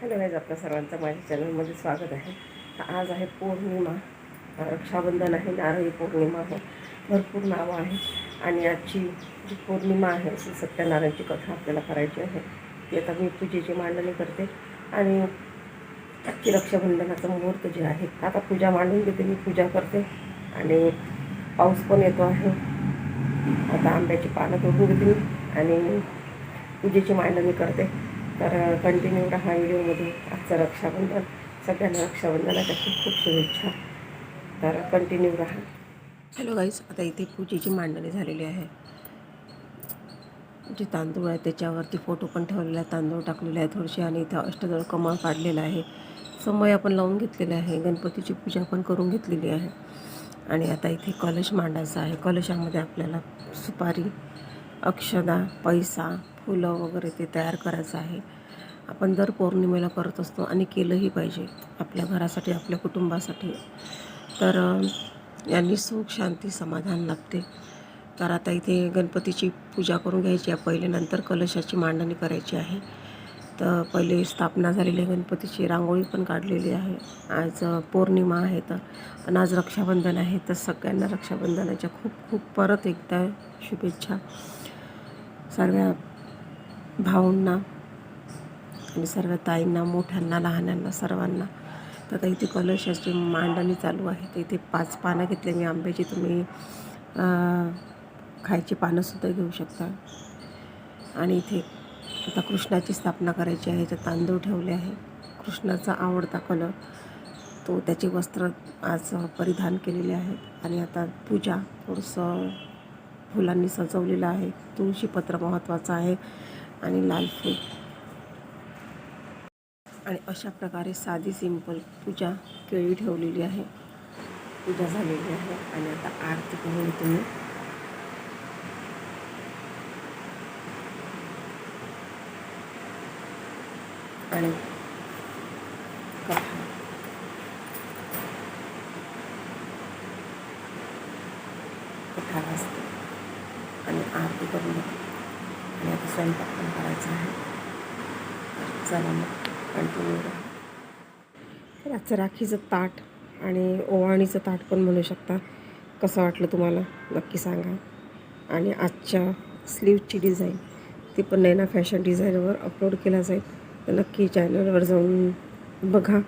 Hello guys आपल्या सर्वांचं माझ्या चॅनलमध्ये स्वागत आहे. आज आहे पौर्णिमा. रक्षाबंधन आहे नारळी पौर्णिमा आहे. भरपूर नावं आहेत. आणि आजची जी पौर्णिमा आहे ती सत्यनारायणची कथा आपल्याला करायची आहे ती आता मी पूजेची मांडणी करते. आणि आजची रक्षाबंधनाचं मुहूर्त जे आहे आता पूजा मांडून देते मी पूजा करते. आणि पाऊस पण येतो आहे. आता आंब्याची पानं तोडून घेते आणि पूजेची मांडणी करते. तर कंटिन्यू राहा व्हिडिओमध्ये. आजचं रक्षाबंधन. सगळ्यांना रक्षाबंधनाच्या खूप खूप शुभेच्छा. तर कंटिन्यू राहा. हॅलो गाईस आता इथे पूजेची मांडणी झालेली आहे. जे तांदूळ आहे त्याच्यावरती फोटो पण ठेवलेला आहे तांदूळ टाकलेले आहे थोडेसे आणि इथं अष्टदळ कमळ काढलेला आहे. समय आपण लावून घेतलेले आहे. गणपतीची पूजा पण करून घेतलेली आहे. आणि आता इथे कलश मांडायचा आहे. कलशामध्ये आपल्याला सुपारी अक्षदा पैसा फुलं वगैरे ते तयार करायचं आहे. आपण दर पौर्णिमेला करत असतो आणि केलंही पाहिजे आपल्या घरासाठी आपल्या कुटुंबासाठी. तर यांनी सुख शांती समाधान लाभते. तर आता इथे गणपतीची पूजा करून घ्यायची आहे. पहिले नंतर कलशाची मांडणी करायची आहे. तर पहिले स्थापना झालेली आहे गणपतीची. रांगोळी पण काढलेली आहे. आज पौर्णिमा आहे तर आणि आज रक्षाबंधन आहे. तर सगळ्यांना रक्षाबंधनाच्या खूप खूप परत एकदा शुभेच्छा. सर्व भाऊंना आणि सर्व ताईंना मोठ्यांना लहानांना सर्वांना. तर आता इथे कलशाची मांडणी चालू आहे. तर इथे पाच पानं घेतले मी आंब्याची. तुम्ही खायची पानंसुद्धा घेऊ शकता. आणि इथे आता कृष्णाची स्थापना करायची आहे. तर तांदूळ ठेवले आहे. कृष्णाचा आवडता कलर तो त्याचे वस्त्र आज परिधान केलेले आहेत. आणि आता पूजा थोडंसं फुलांनी सजवलेलं आहे. तुळशीपत्र महत्त्वाचं आहे. आणि लाल फूल. आणि अशा प्रकारे साधी सिंपल पूजा केळी ठेवलेली आहे. पूजा झालेली आहे. आणि आता आरती करून तुम्ही आणि कथा. कथा वाचते. आणि आरती करून घेते स्वयंपाक पण करायचा आहे. तर चला मग कंटिन्यू राहा तर आजचं राखीचं ताट आणि ओवाळणीचं ताट पण म्हणू शकता. कसं वाटलं तुम्हाला? नक्की सांगा. आणि आजच्या स्लीवची डिझाईन ती पण नैना फॅशन डिझाईनवर अपलोड केला जाईल. तर नक्की चॅनलवर जाऊन बघा.